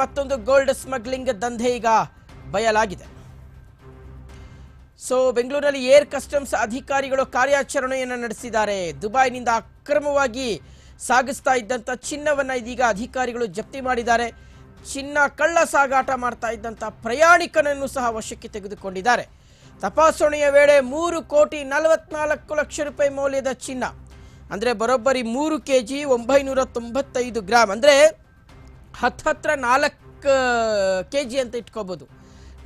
ಮತ್ತೊಂದು gold smuggling ದಂಧೆ ಈಗ ಬಯಲಾಗಿದೆ. ಸೊ ಬೆಂಗಳೂರಲ್ಲಿ ಏರ್ ಕಸ್ಟಮ್ಸ್ ಅಧಿಕಾರಿಗಳು ಕಾರ್ಯಾಚರಣೆಯನ್ನು ನಡೆಸಿದ್ದಾರೆ. ದುಬೈನಿಂದ ಅಕ್ರಮವಾಗಿ ಸಾಗಿಸ್ತಾ ಇದ್ದಂಥ ಚಿನ್ನವನ್ನು ಇದೀಗ ಅಧಿಕಾರಿಗಳು ಜಪ್ತಿ ಮಾಡಿದ್ದಾರೆ. ಚಿನ್ನ ಕಳ್ಳ ಸಾಗಾಟ ಮಾಡ್ತಾ ಇದ್ದಂಥ ಪ್ರಯಾಣಿಕನನ್ನು ಸಹ ವಶಕ್ಕೆ ತೆಗೆದುಕೊಂಡಿದ್ದಾರೆ. ತಪಾಸಣೆಯ ವೇಳೆ ಮೂರು ಕೋಟಿ ನಲವತ್ನಾಲ್ಕು ಲಕ್ಷ ರೂಪಾಯಿ ಮೌಲ್ಯದ ಚಿನ್ನ, ಅಂದರೆ ಬರೋಬ್ಬರಿ ಮೂರು ಕೆ ಜಿ ಒಂಬೈನೂರ ತೊಂಬತ್ತೈದು ಗ್ರಾಮ್ ಅಂದರೆ ಹತ್ತತ್ರ ನಾಲ್ಕು ಕೆ ಜಿ ಅಂತ ಇಟ್ಕೋಬೋದು.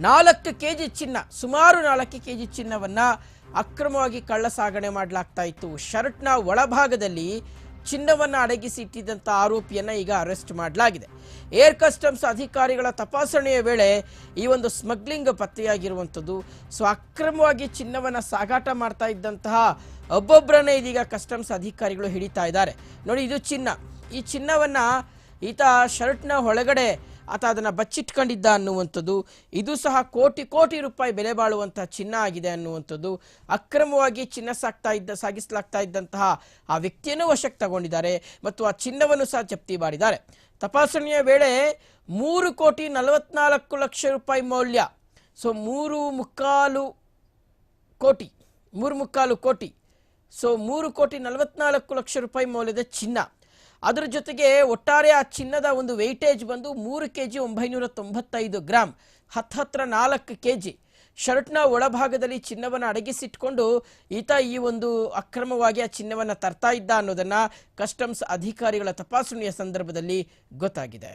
ನಾಲ್ಕು ಕೆ ಜಿ ಚಿನ್ನ, ಸುಮಾರು ನಾಲ್ಕು ಕೆ ಜಿ ಚಿನ್ನವನ್ನು ಅಕ್ರಮವಾಗಿ ಕಳ್ಳ ಸಾಗಣೆ ಮಾಡಲಾಗ್ತಾ ಇತ್ತು. ಶರ್ಟ್ನ ಒಳಭಾಗದಲ್ಲಿ ಚಿನ್ನವನ್ನು ಅಡಗಿಸಿ ಇಟ್ಟಿದ್ದಂಥ ಆರೋಪಿಯನ್ನು ಈಗ ಅರೆಸ್ಟ್ ಮಾಡಲಾಗಿದೆ. ಏರ್ ಕಸ್ಟಮ್ಸ್ ಅಧಿಕಾರಿಗಳ ತಪಾಸಣೆಯ ವೇಳೆ ಈ ಒಂದು ಸ್ಮಗ್ಲಿಂಗ್ ಪತ್ತೆಯಾಗಿರುವಂಥದ್ದು, ಸೊ ಅಕ್ರಮವಾಗಿ ಚಿನ್ನವನ್ನು ಸಾಗಾಟ ಮಾಡ್ತಾ ಇದ್ದಂತಹ ಒಬ್ಬೊಬ್ಬರನ್ನೇ ಇದೀಗ ಕಸ್ಟಮ್ಸ್ ಅಧಿಕಾರಿಗಳು ಹಿಡಿತಾ ಇದ್ದಾರೆ. ನೋಡಿ, ಇದು ಚಿನ್ನ. ಈ ಚಿನ್ನವನ್ನು ಈತ ಶರ್ಟ್ನ ಒಳಗಡೆ ಆತ ಅದನ್ನು ಬಚ್ಚಿಟ್ಕೊಂಡಿದ್ದ ಅನ್ನುವಂಥದ್ದು. ಇದು ಸಹ ಕೋಟಿ ಕೋಟಿ ರೂಪಾಯಿ ಬೆಲೆ ಬಾಳುವಂತಹ ಚಿನ್ನ ಆಗಿದೆ ಅನ್ನುವಂಥದ್ದು. ಅಕ್ರಮವಾಗಿ ಚಿನ್ನ ಸಾಕ್ತಾ ಇದ್ದ, ಸಾಗಿಸಲಾಗ್ತಾ ಇದ್ದಂತಹ ಆ ವ್ಯಕ್ತಿಯನ್ನು ವಶಕ್ಕೆ ತಗೊಂಡಿದ್ದಾರೆ ಮತ್ತು ಆ ಚಿನ್ನವನ್ನು ಸಹ ಜಪ್ತಿ ಮಾಡಿದ್ದಾರೆ. ತಪಾಸಣೆಯ ವೇಳೆ ಮೂರು ಕೋಟಿ ನಲವತ್ನಾಲ್ಕು ಲಕ್ಷ ರೂಪಾಯಿ ಮೌಲ್ಯ, ಸೊ ಮೂರು ಮುಕ್ಕಾಲು ಕೋಟಿ, ಮೂರು ಮುಕ್ಕಾಲು ಕೋಟಿ, ಸೊ ಮೂರು ಕೋಟಿ ನಲವತ್ನಾಲ್ಕು ಲಕ್ಷ ರೂಪಾಯಿ ಮೌಲ್ಯದ ಚಿನ್ನ ಅದರ ಜೊತೆಗೆ ಒಟ್ಟಾರೆ ಆ ಚಿನ್ನದ ಒಂದು ವೆಯ್ಟೇಜ್ ಬಂದು ಮೂರು ಕೆ ಜಿ ಒಂಬೈನೂರ ತೊಂಬತ್ತೈದು ಗ್ರಾಮ್ ಹತ್ತು ಹತ್ರ ನಾಲ್ಕು ಕೆ ಜಿ ಶರ್ಟ್ನ ಒಳಭಾಗದಲ್ಲಿ ಚಿನ್ನವನ್ನು ಅಡಗಿಸಿಟ್ಕೊಂಡು ಈತ ಈ ಒಂದು ಅಕ್ರಮವಾಗಿ ಆ ಚಿನ್ನವನ್ನು ತರ್ತಾ ಇದ್ದ ಅನ್ನೋದನ್ನು ಕಸ್ಟಮ್ಸ್ ಅಧಿಕಾರಿಗಳ ತಪಾಸಣೆಯ ಸಂದರ್ಭದಲ್ಲಿ ಗೊತ್ತಾಗಿದೆ.